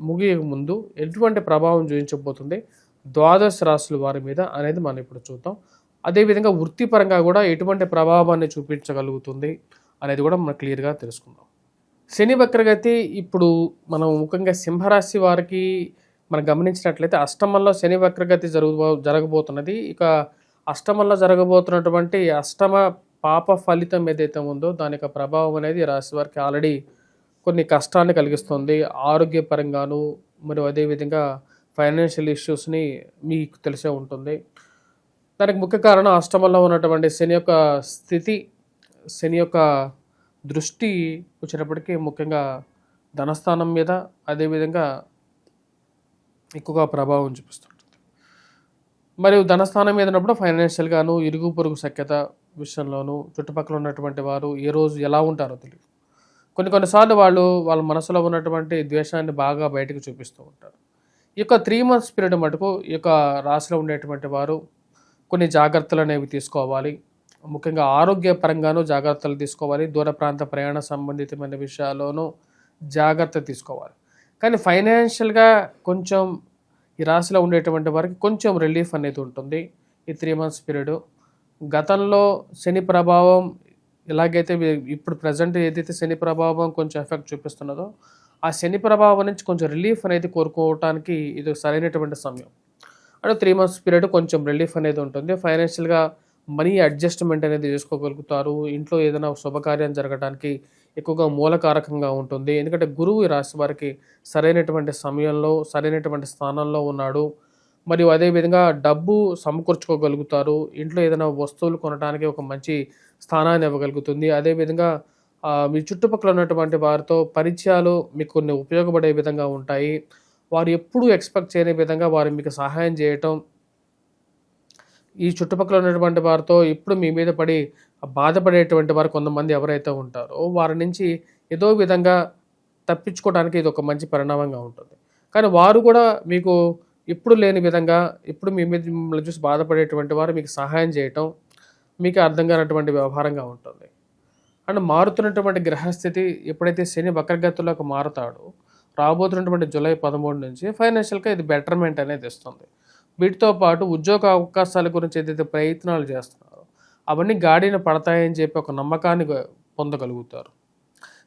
ముగియక ముందు ఎటువంటి ప్రభావం చూపించబోతుంది? ద్వాదశ రాశుల వారి మీద అనేది మనం ఇప్పుడు చూద్దాం. అదేవిధంగా వృత్తిపరంగా కూడా ఎటువంటి ప్రభావాన్ని చూపించగలుగుతుంది అనేది కూడా మనం క్లియర్గా తెలుసుకుందాం. శని వక్రగతి ఇప్పుడు మనం ముఖ్యంగా సింహరాశి వారికి మనం గమనించినట్లయితే అష్టమంలో శని వక్రగతి జరుగు జరగబోతున్నది. ఇక అష్టమంలో జరగబోతున్నటువంటి అష్టమ పాప ఫలితం ఏదైతే ఉందో దాని యొక్క ప్రభావం అనేది ఈ రాశి వారికి ఆల్రెడీ కొన్ని కష్టాన్ని కలిగిస్తుంది. ఆరోగ్యపరంగాను మరియు అదేవిధంగా ఫైనాన్షియల్ ఇష్యూస్ని మీకు తెలిసే ఉంటుంది. దానికి ముఖ్య కారణం అష్టమంలో ఉన్నటువంటి శని యొక్క స్థితి శని యొక్క దృష్టి వచ్చినప్పటికీ ముఖ్యంగా ధనస్థానం మీద అదేవిధంగా ఎక్కువగా ప్రభావం చూపిస్తుంటుంది. మరియు ధనస్థానం మీద ఉన్నప్పుడు ఫైనాన్షియల్గాను ఇరుగు పొరుగు సఖ్యత విషయంలోనూ చుట్టుపక్కల ఉన్నటువంటి వారు ఏ రోజు ఎలా ఉంటారో తెలియదు. కొన్ని కొన్నిసార్లు వాళ్ళు వాళ్ళ మనసులో ఉన్నటువంటి ద్వేషాన్ని బాగా బయటకు చూపిస్తూ ఉంటారు. ఈ యొక్క త్రీ మంత్స్ పీరియడ్ మటుకు ఈ యొక్క రాశిలో ఉండేటువంటి వారు కొన్ని జాగ్రత్తలు అనేవి తీసుకోవాలి. ముఖ్యంగా ఆరోగ్యపరంగానూ జాగ్రత్తలు తీసుకోవాలి. దూర ప్రాంత ప్రయాణ సంబంధితమైన విషయాల్లోనూ జాగ్రత్త తీసుకోవాలి. కానీ ఫైనాన్షియల్గా కొంచెం ఈ రాశిలో ఉండేటువంటి వారికి కొంచెం రిలీఫ్ అనేది ఉంటుంది ఈ త్రీ మంత్స్ పీరియడ్ గతంలో శని ప్రభావం ఎలాగైతే ఇప్పుడు ప్రజెంట్ ఏదైతే శని ప్రభావం కొంచెం ఎఫెక్ట్ చూపిస్తున్నదో ఆ శని ప్రభావం నుంచి కొంచెం రిలీఫ్ అనేది కోరుకోవటానికి ఇది సరైనటువంటి సమయం. అంటే త్రీ మంత్స్ పీరియడ్ కొంచెం రిలీఫ్ అనేది ఉంటుంది. ఫైనాన్షియల్గా మనీ అడ్జస్ట్మెంట్ అనేది చేసుకోగలుగుతారు. ఇంట్లో ఏదైనా శుభకార్యం జరగడానికి ఎక్కువగా మూలకారకంగా ఉంటుంది. ఎందుకంటే గురువు ఈ రాశి వారికి సరైనటువంటి సమయంలో సరైనటువంటి స్థానంలో ఉన్నాడు. మరియు అదేవిధంగా డబ్బు సమకూర్చుకోగలుగుతారు. ఇంట్లో ఏదైనా వస్తువులు కొనడానికి ఒక మంచి స్థానాన్ని ఇవ్వగలుగుతుంది. అదేవిధంగా మీ చుట్టుపక్కల ఉన్నటువంటి వారితో పరిచయాలు మీకు కొన్ని ఉపయోగపడే విధంగా ఉంటాయి. వారు ఎప్పుడూ ఎక్స్పెక్ట్ చేయని విధంగా వారు మీకు సహాయం చేయటం. ఈ చుట్టుపక్కల ఉన్నటువంటి వారితో ఇప్పుడు మీ మీద పడి బాధపడేటువంటి వారు కొంతమంది ఎవరైతే ఉంటారో వారి నుంచి ఏదో విధంగా తప్పించుకోవడానికి ఇది ఒక మంచి పరిణామంగా ఉంటుంది. కానీ వారు కూడా మీకు ఇప్పుడు లేని విధంగా ఇప్పుడు మీ మీద మిమ్మల్ని చూసి బాధపడేటువంటి వారు మీకు సహాయం చేయటం మీకు అర్థం కానటువంటి వ్యవహారంగా ఉంటుంది. అండ్ మారుతున్నటువంటి గ్రహస్థితి ఎప్పుడైతే శని వక్రగతిలోకి మారుతాడో రాబోతున్నటువంటి జూలై పదమూడు నుంచి ఫైనాన్షియల్గా ఇది బెటర్మెంట్ అనేది ఇస్తుంది. వీటితో పాటు ఉద్యోగ అవకాశాల గురించి ఏదైతే ప్రయత్నాలు చేస్తున్నారో అవన్నీ గాడిన పడతాయని చెప్పి ఒక నమ్మకాన్ని పొందగలుగుతారు.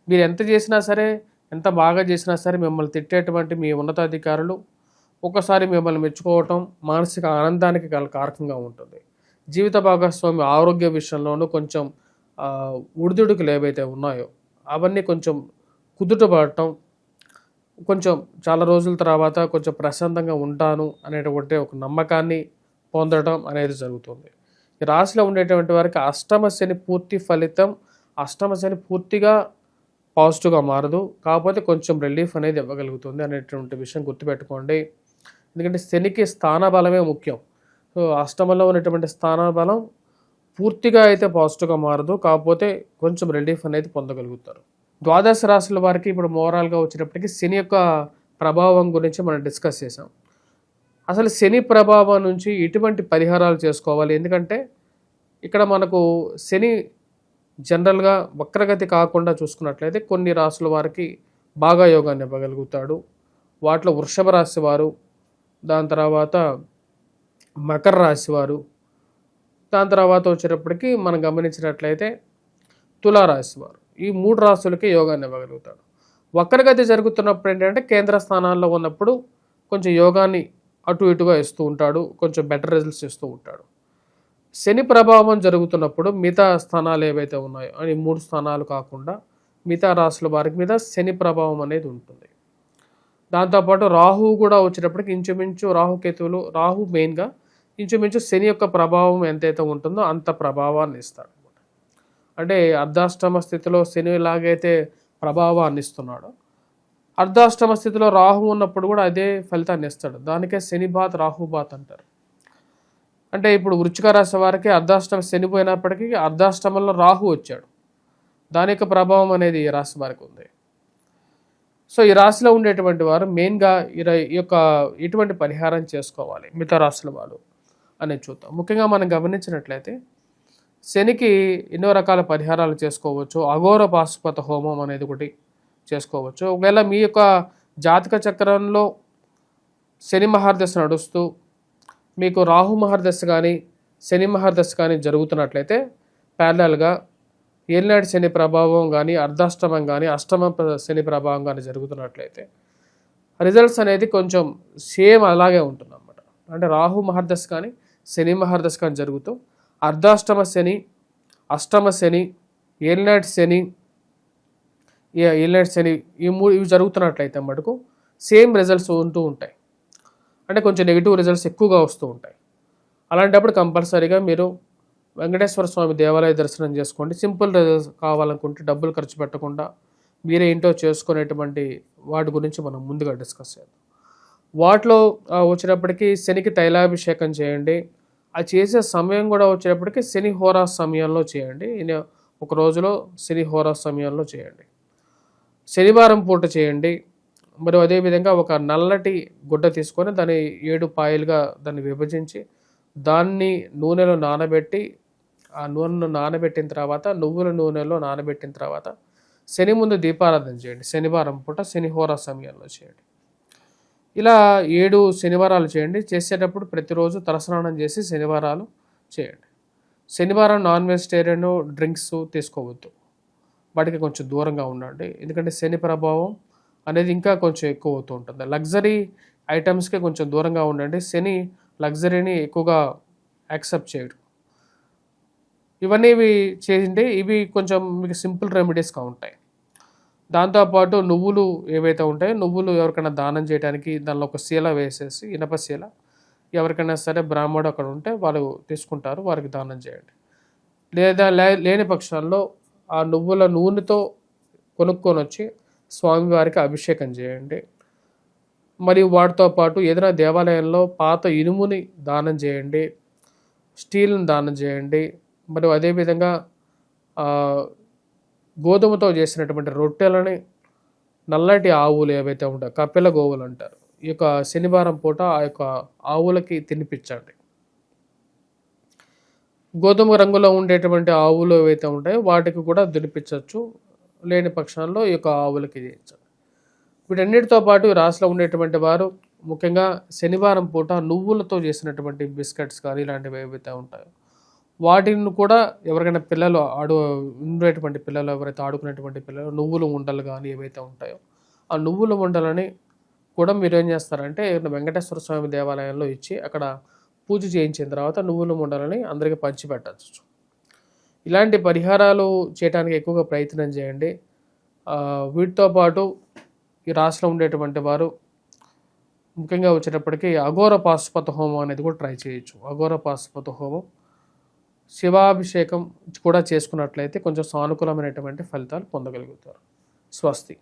మీరు ఎంత చేసినా సరే ఎంత బాగా చేసినా సరే మిమ్మల్ని తిట్టేటువంటి మీ ఉన్నతాధికారులు ఒకసారి మిమ్మల్ని మెచ్చుకోవటం మానసిక ఆనందానికి గల కారకంగా ఉంటుంది. జీవిత భాగస్వామి ఆరోగ్య విషయంలోనూ కొంచెం ఉడిదుడుకులు ఏవైతే ఉన్నాయో అవన్నీ కొంచెం కుదుటపడటం కొంచెం చాలా రోజుల తర్వాత కొంచెం ప్రశాంతంగా ఉంటాను అనేటువంటి ఒక నమ్మకాన్ని పొందడం అనేది జరుగుతుంది. ఈ రాశిలో ఉండేటువంటి వారికి అష్టమ శని పూర్తి ఫలితం అష్టమశని పూర్తిగా పాజిటివ్గా మారదు. కాకపోతే కొంచెం రిలీఫ్ అనేది ఇవ్వగలుగుతుంది అనేటువంటి విషయం గుర్తుపెట్టుకోండి. ఎందుకంటే శనికి స్థాన బలమే ముఖ్యం. సో అష్టమంలో ఉన్నటువంటి స్థాన బలం పూర్తిగా అయితే పాజిటివ్గా మారదు. కాకపోతే కొంచెం రిలీఫ్ అనేది పొందగలుగుతారు. ద్వాదశ రాశుల వారికి ఇప్పుడు మోరల్గా వచ్చినప్పటికీ శని యొక్క ప్రభావం గురించి మనం డిస్కస్ చేసాం అసలు శని ప్రభావం నుంచి ఎటువంటి పరిహారాలు చేసుకోవాలి? ఎందుకంటే ఇక్కడ మనకు శని జనరల్గా వక్రగతి కాకుండా చూసుకున్నట్లయితే కొన్ని రాసుల వారికి బాగా యోగాన్ని ఇవ్వగలుగుతాడు. వాటిలో వృషభ రాశి వారు దాని తర్వాత మకర రాశి వారు. దాని తర్వాత వచ్చేటప్పటికి మనం గమనించినట్లయితే తులారాశి వారు. ఈ మూడు రాశులకే యోగాన్ని ఇవ్వగలుగుతాడు వక్రగతి జరుగుతున్నప్పుడు ఏంటంటే కేంద్ర స్థానాల్లో ఉన్నప్పుడు కొంచెం యోగాన్ని అటు ఇటుగా ఇస్తూ ఉంటాడు. కొంచెం బెటర్ రిజల్ట్స్ ఇస్తూ ఉంటాడు. శని ప్రభావం జరుగుతున్నప్పుడు మిగతా స్థానాలు ఏవైతే ఉన్నాయో అని మూడు స్థానాలు కాకుండా మిగతా రాశుల వారికి మీద శని ప్రభావం అనేది ఉంటుంది. దాంతోపాటు రాహు కూడా వచ్చేటప్పటికి ఇంచుమించు రాహుకేతువులు రాహు మెయిన్గా ఇంచుమించు శని యొక్క ప్రభావం ఎంతైతే ఉంటుందో అంత ప్రభావాన్ని ఇస్తాడు అంటే అర్ధాష్టమ స్థితిలో శని ఎలాగైతే ప్రభావాన్ని ఇస్తున్నాడో అర్ధాష్టమ స్థితిలో రాహు ఉన్నప్పుడు కూడా అదే ఫలితాన్ని ఇస్తాడు. దానికే శని బాత్ రాహు బాత్ అంటారు. అంటే ఇప్పుడు వృచ్చిక రాశి వారికి అర్ధాష్టమ శని పోయినప్పటికీ అర్ధాష్టమంలో రాహు వచ్చాడు. దాని యొక్క ప్రభావం అనేది ఈ రాశి వారికి ఉంది. సో ఈ రాశిలో ఉండేటువంటి వారు మెయిన్గా ఈ ఈ యొక్క ఎటువంటి పరిహారం చేసుకోవాలి మిగతా రాశుల వాళ్ళు. అనేది చూద్దాం. ముఖ్యంగా మనం గమనించినట్లయితే శనికి ఎన్నో రకాల పరిహారాలు చేసుకోవచ్చు. అఘోర పాశుపత హోమం అనేది ఒకటి చేసుకోవచ్చు. ఒకవేళ మీ యొక్క జాతక చక్రంలో శని మహర్దశ నడుస్తూ మీకు రాహు మహర్దశ కానీ శని మహర్దశ కానీ జరుగుతున్నట్లయితే ప్యారలల్గా ఏలినాటి శని ప్రభావం కానీ అర్ధాష్టమం కానీ అష్టమ శని ప్రభావం కానీ జరుగుతున్నట్లయితే రిజల్ట్స్ అనేది కొంచెం సేమ్ అలాగే ఉంటుంది అన్నమాట అంటే రాహు మహర్దశ కానీ శని మహర్దశకం జరుగుతూ అర్ధాష్టమ శని అష్టమ శని ఏలినాటి శని ఏలినాటి శని ఈ మూడు ఇవి జరుగుతున్నట్లయితే మటుకు సేమ్ రిజల్ట్స్ ఉంటూ ఉంటాయి. అంటే కొంచెం నెగిటివ్ రిజల్ట్స్ ఎక్కువగా వస్తూ ఉంటాయి. అలాంటప్పుడు కంపల్సరీగా మీరు వెంకటేశ్వర స్వామి దేవాలయ దర్శనం చేసుకోండి. సింపుల్ రిజల్ట్స్ కావాలనుకుంటే డబ్బులు ఖర్చు పెట్టకుండా మీరే ఇంట్లో చేసుకునేటువంటి వాటి గురించి మనం ముందుగా డిస్కస్ చేద్దాం. వాటిలో వచ్చినప్పటికీ శనికి తైలాభిషేకం చేయండి. అది చేసే సమయం కూడా వచ్చేటప్పటికి శని హోరా సమయంలో చేయండి. ఒక రోజులో శని హోరా సమయంలో చేయండి. శనివారం పూట చేయండి. మరియు అదేవిధంగా ఒక నల్లటి గుడ్డ తీసుకొని దాన్ని ఏడు పాయలుగా దాన్ని విభజించి దాన్ని నూనెలో నానబెట్టి ఆ నూనెను నానబెట్టిన తర్వాత నువ్వుల నూనెలో నానబెట్టిన తర్వాత శని ముందు దీపారాధన చేయండి. శనివారం పూట శనిహోర సమయంలో చేయండి. ఇలా ఏడు శనివారాలు చేయండి. చేసేటప్పుడు ప్రతిరోజు తలస్నానం చేసి శనివారాలు చేయండి. శనివారం నాన్ వెజిటేరియన్ డ్రింక్స్ తీసుకోవద్దు. వాటికి కొంచెం దూరంగా ఉండండి. ఎందుకంటే శని ప్రభావం అనేది ఇంకా కొంచెం ఎక్కువ అవుతూ ఉంటుంది. లగ్జరీ ఐటమ్స్కి కొంచెం దూరంగా ఉండండి. శని లగ్జరీని ఎక్కువగా యాక్సెప్ట్ చేయడు. ఇవన్నీ ఇవి చేసింటే ఇవి కొంచెం మీకు సింపుల్ రెమెడీస్గా ఉంటాయి. దాంతోపాటు నువ్వులు ఏవైతే ఉంటాయో నువ్వులు ఎవరికైనా దానం చేయడానికి దానిలో ఒక శీల వేసేసి ఇనప శీల ఎవరికైనా సరే బ్రాహ్మడు అక్కడ ఉంటే వాళ్ళు తీసుకుంటారు వారికి దానం చేయండి. లేదా లే- లేని పక్షాల్లో ఆ నువ్వుల నూనెతో కొనుక్కొని వచ్చి స్వామివారికి అభిషేకం చేయండి. మరియు వాటితో పాటు ఏదైనా దేవాలయంలో పాత ఇనుముని దానం చేయండి స్టీల్ని దానం చేయండి. మరియు అదేవిధంగా గోధుమతో చేసినటువంటి రొట్టెలని నల్లటి ఆవులు ఏవైతే ఉంటాయో కపిల గోవులు అంటారు. ఈ యొక్క శనివారం పూట ఆ యొక్క ఆవులకి తినిపించండి. గోధుమ రంగులో ఉండేటువంటి ఆవులు ఏవైతే ఉంటాయో వాటికి కూడా తినిపించవచ్చు. లేని పక్షాల్లో ఈ యొక్క ఆవులకి చేయించండి. వీటన్నిటితో పాటు రాసులో రాశిలో ఉండేటువంటి వారు ముఖ్యంగా శనివారం పూట నువ్వులతో చేసినటువంటి బిస్కెట్స్ కానీ ఇలాంటివి ఏవైతే ఉంటాయో వాటిని కూడా ఎవరికైనా పిల్లలు ఆడు ఉండేటువంటి పిల్లలు ఎవరైతే ఆడుకునేటువంటి పిల్లలు నువ్వులు ఉండలు కానీ ఏవైతే ఉంటాయో ఆ నువ్వుల ఉండలని కూడా మీరు ఏం చేస్తారంటే వెంకటేశ్వర స్వామి దేవాలయంలో ఇచ్చి అక్కడ పూజ చేయించిన తర్వాత నువ్వుల ఉండలని అందరికీ పంచిపెట్టచ్చు. ఇలాంటి పరిహారాలు చేయడానికి ఎక్కువగా ప్రయత్నం చేయండి. వీటితో పాటు ఈ రాశిలో ఉండేటువంటి వారు ముఖ్యంగా వచ్చేటప్పటికి అఘోర పాశుపత హోమం అనేది కూడా ట్రై చేయొచ్చు. అఘోర పాశుపత హోమం శివాభిషేకం కూడా చేసుకున్నట్లయితే కొంచెం సానుకూలమైనటువంటి ఫలితాలు పొందగలుగుతారు. స్వస్తి.